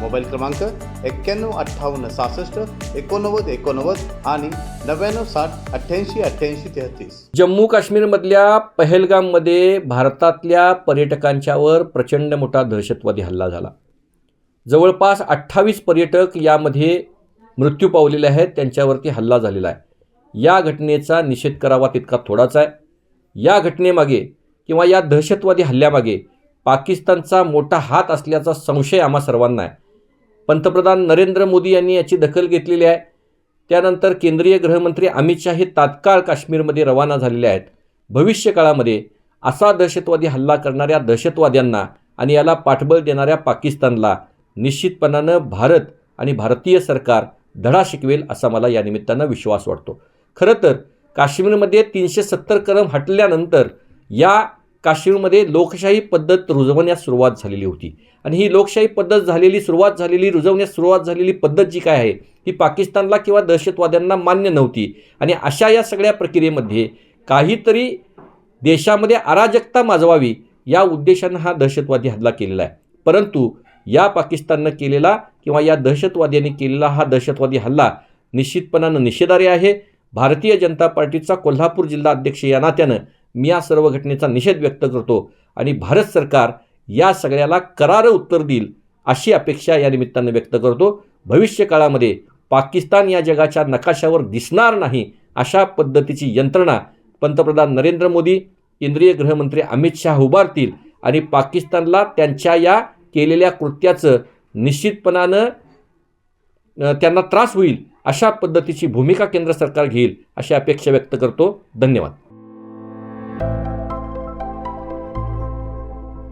Mobile क्रमांक एक्क्याण्णव अठ्ठावन्न सहासष्ट एकोणनव्वद एकोणनव्वद आणि नव्याण्णव साठ अठ्ठ्याऐंशी अठ्ठ्याऐंशी तेहतीस. जम्मू काश्मीरमधल्या पहलगाममध्ये भारतातल्या पर्यटकांच्यावर प्रचंड मोठा दहशतवादी हल्ला झाला. जवळपास अठ्ठावीस पर्यटक यामध्ये मृत्यू पावलेले आहेत त्यांच्यावरती हल्ला झालेला आहे. या घटनेचा निषेध करावा तितका थोडाच आहे. या घटनेमागे किंवा या दहशतवादी हल्ल्यामागे पाकिस्तानचा मोठा हात असल्याचा संशय आम्हा सर्वांना आहे. पंतप्रधान नरेंद्र मोदी यांनी याची दखल घेतलेली आहे. त्यानंतर केंद्रीय गृहमंत्री अमित शाह हे तात्काळ काश्मीरमध्ये रवाना झालेले आहेत. भविष्यकाळामध्ये असा दहशतवादी हल्ला करणाऱ्या दहशतवाद्यांना आणि याला पाठबळ देणाऱ्या पाकिस्तानला निश्चितपणानं भारत आणि भारतीय सरकार धडा शिकवेल असा मला या निमित्तानं विश्वास वाटतो. खरं तर काश्मीरमध्ये तीनशे सत्तर कलम हटल्यानंतर या काश्मीरमध्ये लोकशाही पद्धत रुजवण्यास सुरुवात झालेली होती. आणि ही लोकशाही पद्धत झालेली सुरुवात झालेली रुजवण्यास सुरुवात झालेली पद्धत जी काय आहे ती पाकिस्तानला किंवा दहशतवाद्यांना मान्य नव्हती. आणि अशा या सगळ्या प्रक्रियेमध्ये काहीतरी देशामध्ये अराजकता माजवावी या उद्देशानं हा दहशतवादी हल्ला केलेला आहे. परंतु या पाकिस्ताननं केलेला किंवा या दहशतवाद्यांनी केलेला हा दहशतवादी हल्ला निश्चितपणानं निषेधार्ह आहे. भारतीय जनता पार्टीचा कोल्हापूर जिल्हा अध्यक्ष या नात्यानं मी या सर्व घटनेचा निषेध व्यक्त करतो आणि भारत सरकार या सगळ्याला करारं उत्तर देईल अशी अपेक्षा या निमित्तानं व्यक्त करतो. भविष्य काळामध्ये पाकिस्तान या जगाच्या नकाशावर दिसणार नाही अशा पद्धतीची यंत्रणा पंतप्रधान नरेंद्र मोदी केंद्रीय गृहमंत्री अमित शहा उभारतील आणि पाकिस्तानला त्यांच्या या केलेल्या कृत्याचं निश्चितपणानं त्यांना त्रास होईल अशा पद्धतीची भूमिका केंद्र सरकार घेईल अशी अपेक्षा व्यक्त करतो. धन्यवाद. Thank you